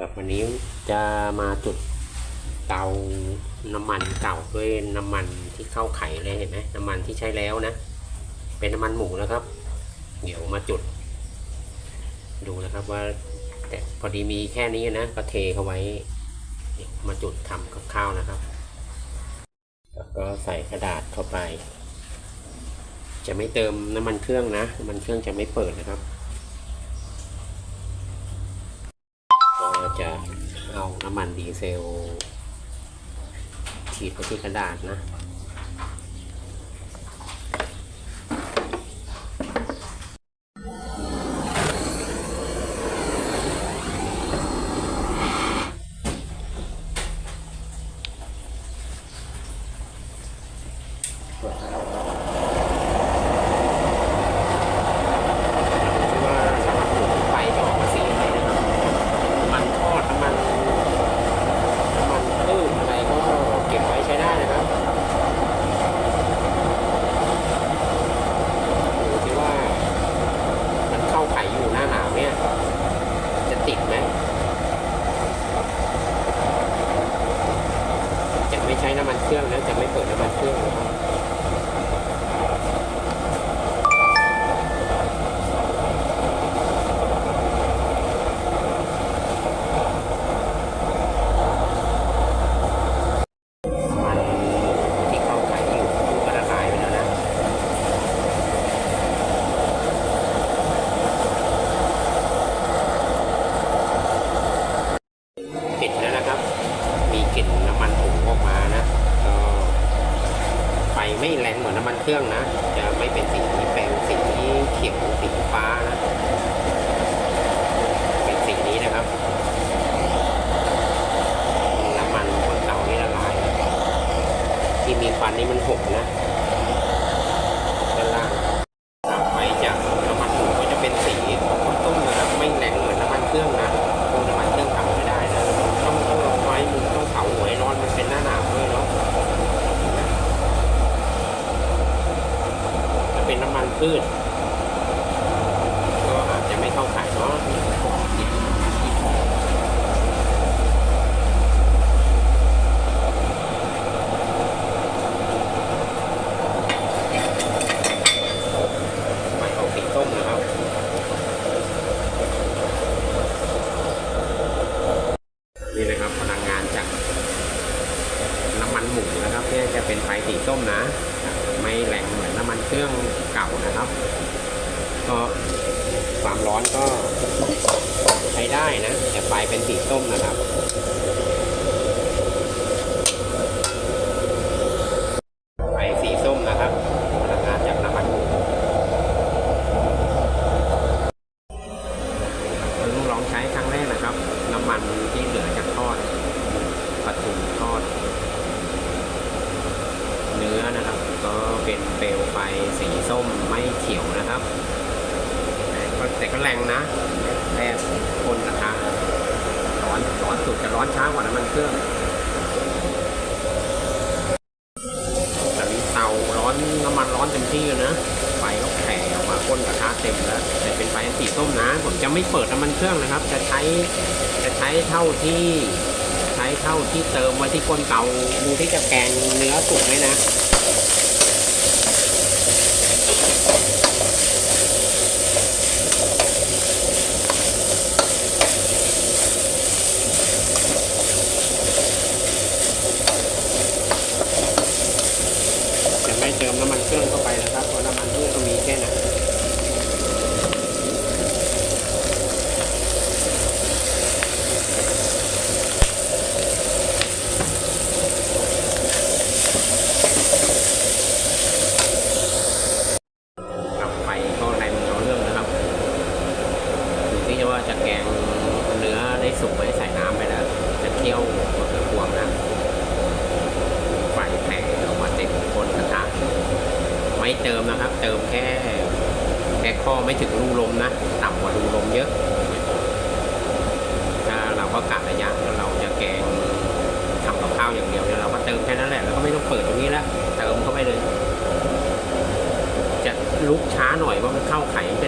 แบบวันนี้จะมาจุดเตาน้ำมันเก่าด้วยน้ำมันที่เข้าไข่เลยเห็นไหมน้ำมันที่ใช้แล้วนะ เป็นน้ำมันหมูนะครับ เดี๋ยวมาจุด ดูนะครับว่า แต่พอดีมีแค่นี้นะก็เทเข้าไว้มาจุดทำกับข้าวนะครับ แล้วก็ใส่กระดาษเข้าไป จะไม่เติมน้ำมันเครื่องนะน้ำมันเครื่องจะไม่เปิดนะครับ ก็ จะเอาน้ำมันดีเซลฉีดไปที่กระดาษนะ ที่ว่าน้ำมันหมูไฟจะออกมาสีอะไรนะครับน้ำมันทอดน้ำมันน้ำมันพืชอะไรก็เก็บไว้ใช้ได้นะครับดูที่ว่า มันเข้าไข่อยู่หน้าหนาวเนี่ย จะติดไหมจะไม่ใช้น้ำมัน เครื่องนะจะไม่เปิดน้ำมันเครื่องนะครับมันที่เข้าไข่อยู่ก็ละลายไปแล้วนะปิดแล้วนะครับ มีกลิ่นน้ำมันผงออกมานะ ก็ ไม่แรงเหมือนน้ำมันเครื่องนะ จะไม่เป็นสีเป็นสีเขียวสีฟ้านะเป็นสีนี้นะครับน้ำมันบนเตานี่ละลายที่มีควันนี่มันหกนะด้านล่างตับไปจากน้ำมันหมูก็จะเป็นสีต้มๆนะครับ ไม่แรงเหมือนน้ำมันเครื่องนะพวกน้ำมันเครื่องทำไม่ได้นะต้องต้องลองไว้มึงต้องเผาหัวให้ร้อนมันเป็นหน้าหนาวด้วยเนาะถ้าเป็นน้ำมัน พืช ก็อาจจะไม่เข้าขายเนาะของกินที่ของไฟสีส้มนะครับนี่นะครับพลังงานจากน้ำมันหมูนะครับเนี่ยจะเป็นไฟสีส้มนะ ไม่แรงเหมือนน้ำมันเครื่อง เก่านะครับ ก็ความร้อนก็ใช้ได้นะ แต่ไฟเป็นสีส้มนะครับไฟสีส้มนะครับพลังงานจากน้ำมันหมูเพิ่งลองใช้ครั้งแรกนะครับ น้ำมันที่เหลือจากทอดปลาทูทอด เนื้อนะครับ ก็ เป็นเปลวไฟสีส้มไม่เขียวนะครับ แต่ก็แรงนะแค่คนกระทะร้อนร้อนสุดจะร้อนช้ากว่าน้ำมันเครื่องแต่นี้เตาร้อนน้ำมันร้อนเต็มที่เลยนะไฟก็แผ่ออกมาก้นกระทะเต็มแล้วแต่เป็นไฟสีส้มนะ ผมจะไม่เปิดน้ำมันเครื่องนะครับ จะใช้จะใช้เท่าที่ใช้เท่าที่เติมไว้ที่ก้นเตาดูที่จะแกงเนื้อสุกไหมนะ Thank you. ได้สุกไหมใส่น้ำไปแล้วจะเคี่ยวมะเขือพวงนะไฟแผ่ออกมาเต็มคนกระทะไม่เติมนะครับ เติมแค่แค่ข้อไม่ถึงรูลมนะต่ำกว่ารูลมเยอะถ้าเราก็กะระยะแล้วเราจะแกงทำกับข้าวอย่างเดียวเนี่ยเราก็เติมแค่นั้นแหละแล้วก็ไม่ต้องเปิดตรงนี้แล้วเติมเข้าไปเลย จะลุกช้าหน่อยเพรามันเข้าไข่เป็น